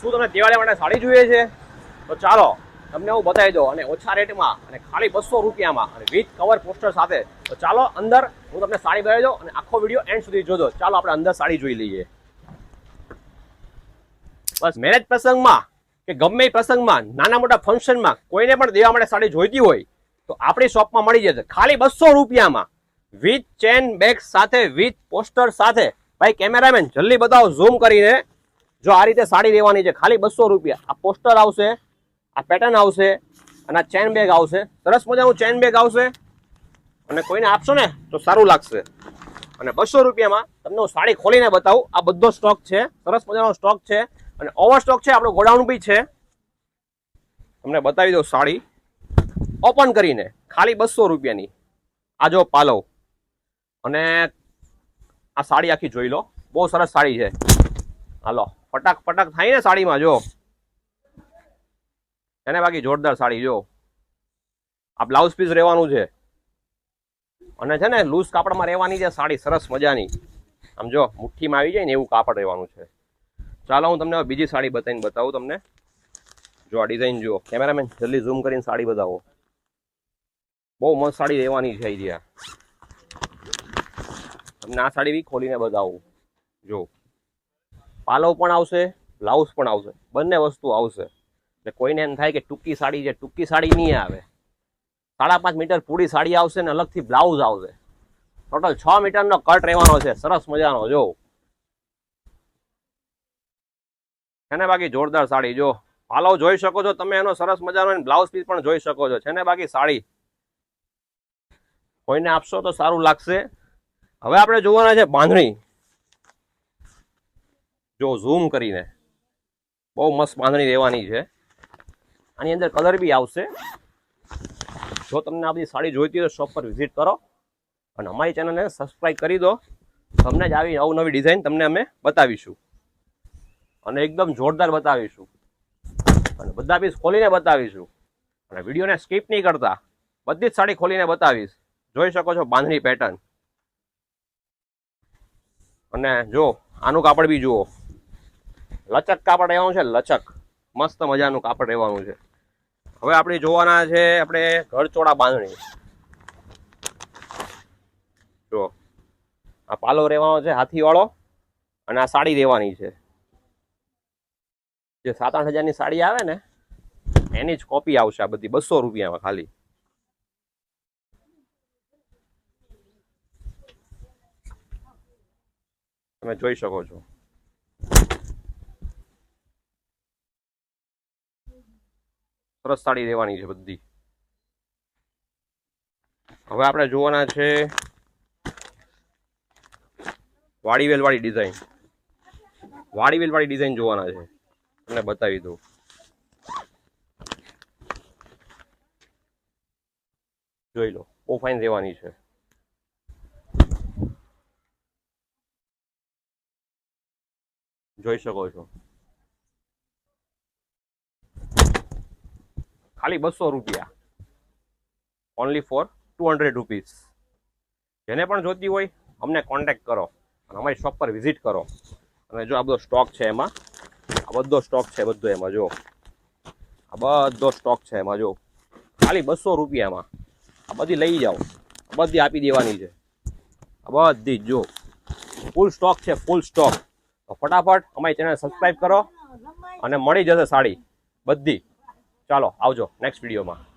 શું તમને દિવાળી માટે સાડી જોઈએ છે? તો ચાલો, તમને હું બતાવી દઉં અને ઓછા રેટમાં અને ખાલી બસો રૂપિયામાં અને વિથ કવર પોસ્ટર સાથે. તો ચાલો, અંદર હું તમને સાડી બતાવી દઉં અને આખો વીડિયો એન્ડ સુધી જોજો. ચાલો, આપણે અંદર સાડી જોઈ લઈએ. બસ મેરેજ પ્રસંગમાં કે ગમે પ્રસંગમાં, નાના મોટા ફંક્શનમાં કોઈને પણ દેવા માટે સાડી જોઈતી હોય, તો આપણી શોપમાં મળી જશે. ખાલી બસો રૂપિયામાં વિથ ચેન બેગ સાથે, વિથ પોસ્ટર સાથે. ભાઈ, કેમેરામેન, જલ્દી બતાવો ઝૂમ કરીને. જો આ રીતે સાડી લેવાની છે, ખાલી બસો રૂપિયા. આ પોસ્ટર આવશે, આ પેટર્ન આવશે, અને આ ચેન બેગ આવશે. સરસ મજાનું ચેન બેગ આવશે. અને કોઈને આપશો ને, તો સારું લાગશે. અને બસો રૂપિયામાં તમને હું સાડી ખોલીને બતાવું, આ બધો સ્ટોક છે. સરસ મજાનો સ્ટોક છે. અને ઓવર સ્ટોક છે, આપણો ગોડાઉન બી છે. તમને બતાવી દઉં સાડી. ઓપન કરીને, ખાલી બસો રૂપિયાની. આ જો પાલવ. અને આ સાડી આખી જોઈ લો. બહુ સરસ સાડી છે. હાલો ફટાક ફટાક થાય ને સાડીમાં, જો. એને બાકી જોરદાર સાડી, જો. આ બ્લાઉઝ પીસ રહેવાનું છે. અને છે ને લૂઝ કાપડમાં રહેવાની છે, સાડી સરસ મજાની. આમ જો, મુઠ્ઠીમાં આવી જાય ને એવું કાપડ રહેવાનું છે. ચાલો, હું તમને બીજી સાડી બતાવીને બતાવું તમને. જો, આ ડિઝાઇન જુઓ. કેમેરામેન જલ્દી ઝૂમ કરીને સાડી બતાવો. બહુ મસ્ત સાડી રહેવાની છે અહીંયા તમને આ સાડી બી ખોલીને બતાવું. જો. પાલવ પણ આવશે, બ્લાઉઝ પણ આવશે, બંને વસ્તુ આવશે. એટલે કોઈને એમ થાય કે ટૂંકી સાડી છે, ટૂંકી સાડી નહીં આવે. સાડા પાંચ મીટર પૂરી સાડી આવશે ને અલગથી બ્લાઉઝ આવશે. ટોટલ છ મીટરનો કટ રહેવાનો છે, સરસ મજાનો, જો. છે ને બાકી જોરદાર સાડી, જો. પાલવ જોઈ શકો છો તમે, એનો સરસ મજાનો બ્લાઉઝ પીસ પણ જોઈ શકો છો. છે ને બાકી સાડી? કોઈને આપશો તો સારું લાગશે. હવે આપણે જોવાના છે બાંધણી. જો ઝૂમ કરીને બહુ મસ્ત બાંધણી રહેવાની છે. આની અંદર કલર બી આવશે. જો તમને આ બધી સાડી જોઈતી હોય શોપ પર વિઝિટ કરો. અને અમારી ચેનલને સબસ્ક્રાઈબ કરી દો. તમને જ આવી નવી ડિઝાઇન તમને અમે બતાવીશું. અને એકદમ જોરદાર બતાવીશું. અને બધા પીસ ખોલીને બતાવીશું. અને વિડીયોને સ્કીપ નહીં કરતા. બધી જ સાડી ખોલીને બતાવીશ. જોઈ શકો છો બાંધણી પેટર્ન અને જો આનું કાપડ બી જુઓ. લચક કાપડ રહેવાનું છે, લચક. મસ્ત મજાનું કાપડ રહેવાનું છે. હવે આપણે જોવાના છે આપણે ઘરચોળા બાંધણી. જો આ પાલો રહેવાનો છે હાથીવાળો અને આ સાડી રહેવાની છે. જે સાત આઠ હજારની સાડી આવે ને, એની જ કોપી આવશે આ બધી, બસો રૂપિયામાં ખાલી. તમે જોઈ શકો છો. સરસ સાડી છે બધી. હવે આપણે જોવાના છે વાડી વેલવાળી ડિઝાઇન વાડીવેલ વાળી ડિઝાઇન જોવાના છે. તમને બતાવી દઉં. જોઈ લો ઓફાઈન રહેવાની છે. જોઈ શકો છો. ખાલી બસો રૂપિયા. Only for two hundred rupees જેને પણ જોતી હોય, અમને કોન્ટેક્ટ કરો અને અમારી શોપ પર વિઝિટ કરો. અને જો આ બધો સ્ટોક છે એમાં, આ બધો સ્ટોક છે બધો એમાં, જો. આ બધો સ્ટોક છે એમાં, જો. ખાલી બસો રૂપિયામાં. આ બધી લઈ જાઓ. બધી આપી દેવાની છે. આ બધી જો ફૂલ સ્ટોક છે ફૂલ સ્ટોક તો ફટાફટ અમારી ચેનલ સબસ્ક્રાઈબ કરો અને મળી જશે સાડી. બધી. ચાલો આવજો નેક્સ્ટ વિડીયોમાં.